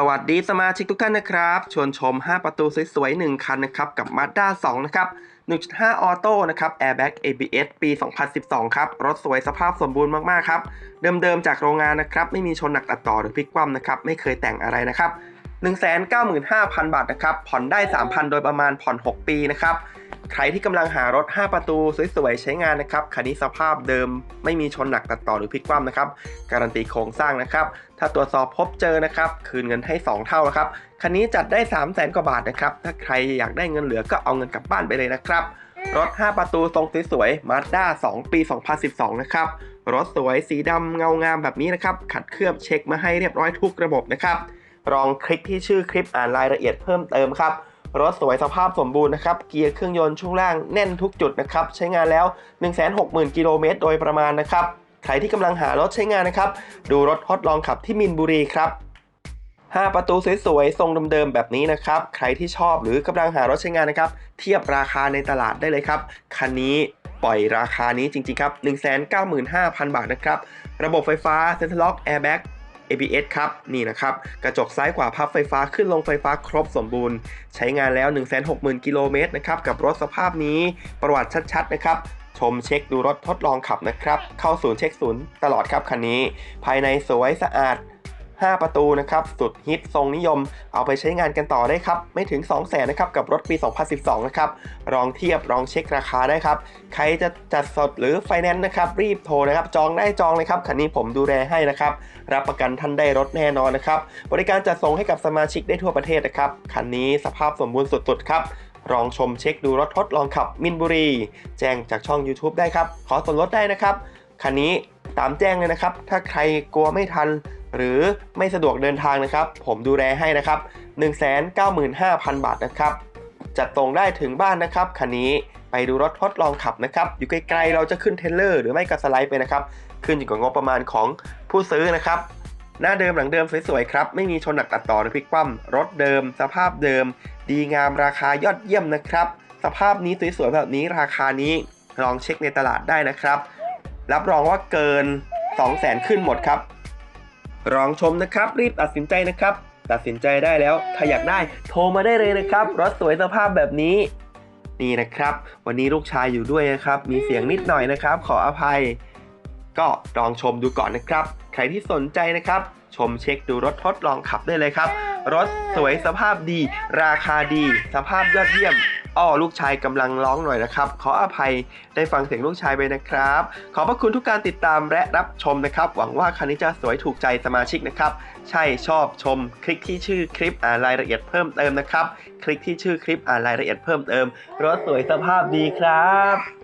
สวัสดีสมาชิกทุกท่านนะครับ ชวนชม 5 ประตูสวยๆ 1 คันนะครับ กับ Mazda 2 นะครับ 1.5 ออโต้นะครับ Airbag ABS ปี 2012 ครับ รถสวยสภาพสมบูรณ์มาก ๆ ครับ เดิม ๆ จากโรงงานนะครับ ไม่มีชนหนักตัดต่อหรือพลิกคว่ำนะครับ ไม่เคยแต่งอะไรนะครับ 195,000 บาทนะครับ ผ่อนได้ 3,000 โดยประมาณผ่อน 6 ปีนะครับ ใครที่กำลังหารถ 5 ประตูสวยๆ ใช้งานนะครับ คันนี้สภาพเดิมไม่มีชนหนักตัดต่อหรือพลิกคว่ำนะครับ การันตีโครงสร้างนะครับ ถ้าตรวจสอบพบเจอนะครับ คืนเงินให้ 2 เท่าแล้วครับ คันนี้จัดได้ 3 0 0แสนกว่าบาทนะครับ ถ้าใครอยากได้เงินเหลือก็เอาเงินกลับบ้านไปเลยนะครับ รถ 5 ประตูทรงสวยๆ Mazda 2 ปี 2012 นะครับรถสวยสีดำเงางามแบบนี้นะครับ ขัดเคลือบเช็คมาให้เรียบร้อยทุกระบบนะครับ ลองคลิกที่ชื่อคลิปอ่านรายละเอียดเพิ่มเติมครับรถสวยสภาพสมบูรณ์นะครับ เกียร์เครื่องยนต์ช่วงล่างแน่นทุกจุดนะครับ ใช้งานแล้ว 160,000 กิโลเมตรโดยประมาณนะครับ ใครที่กำลังหารถใช้งานนะครับ ดูรถทดลองขับที่มินบุรีครับ 5 ประตูสวยๆ ทรงเดิมๆ แบบนี้นะครับ ใครที่ชอบหรือกำลังหารถใช้งานนะครับ เทียบราคาในตลาดได้เลยครับ คันนี้ปล่อยราคานี้จริงๆ ครับ 195,000 บาทนะครับ ระบบไฟฟ้า Center Lock Airbag ABS ครับนี่นะครับกระจกซ้ายขวาพับไฟฟ้าขึ้นลงไฟฟ้าครบสมบูรณ์ ใช้งานแล้ว 160,000 กิโลเมตรนะครับกับรถสภาพนี้ประวัติชัดๆนะครับชมเช็คดูรถทดลองขับนะครับ เข้าศูนย์เช็คศูนย์ตลอดครับคันนี้ ภายในสวยสะอาด 5 ประตูนะครับสุดฮิตทรงนิยม เอาไปใช้งานกันต่อได้ครับ ไม่ถึง 2 0 0แสนนะครับกับรถปี 2012 นะครับลองเทียบลองเช็คราคาได้ครับ ใครจะจัดสดหรือไฟแนนซ์นะครับรีบโทรนะครับจองได้จองเลยครับคันนี้ผมดูแลให้นะครับรับประกันท่านได้รถแน่นอนนะครับบริการจัดส่งให้กับสมาชิกได้ทั่วประเทศนะครับคันนี้สภาพสมบูรณ์สุดๆครับลองชมเช็คดูรถทดลองขับมินบุรี แจ้งจากช่อง YouTube ได้ครับ ขอส่วนลดได้นะครับ คันนี้ตามแจ้งเลยนะครับ ถ้าใครกลัวไม่ทัน หรือไม่สะดวกเดินทางนะครับ ผมดูแลให้นะครับ 195,000 บาทนะครับ จัดตรงได้ถึงบ้านนะครับคันนี้ไปดูรถทดลองขับนะครับ อยู่ไกลๆเราจะขึ้นเทเลอร์หรือไม่ก็สไลด์ไปนะครับ ขึ้นอยู่กับงบประมาณของผู้ซื้อนะครับ หน้าเดิมหลังเดิมสวยๆครับ ไม่มีชนหนักตัดต่อหรือพลิกคว่ำรถเดิม สภาพเดิม ดีงามราคายอดเยี่ยมนะครับ สภาพนี้สวยๆแบบนี้ราคานี้ลองเช็คในตลาดได้นะครับ รับรองว่าเกิน 2 0 0 0 0 0 ขึ้นหมดครับ ลองชมนะครับ รีบตัดสินใจนะครับ ตัดสินใจได้แล้ว ถ้าอยากได้โทรมาได้เลยนะครับ รถสวยสภาพแบบนี้ นี่นะครับ วันนี้ลูกชายอยู่ด้วยนะครับ มีเสียงนิดหน่อยนะครับ ขออภัย ก็ลองชมดูก่อนนะครับ ใครที่สนใจนะครับ ชมเช็คดูรถทดลองขับได้เลยครับ รถสวยสภาพดี ราคาดี สภาพยอดเยี่ยม อ้อลูกชายกำลังร้องหน่อยนะครับ ขออภัยได้ฟังเสียงลูกชายไปนะครับ ขอบพระคุณทุกการติดตามและรับชมนะครับ หวังว่าคันนี้จะสวยถูกใจสมาชิกนะครับ ใช่ชอบชม คลิกที่ชื่อคลิปอ่านรายละเอียดเพิ่มเติมนะครับ คลิกที่ชื่อคลิปอ่านรายละเอียดเพิ่มเติมรถสวยสภาพดีครับ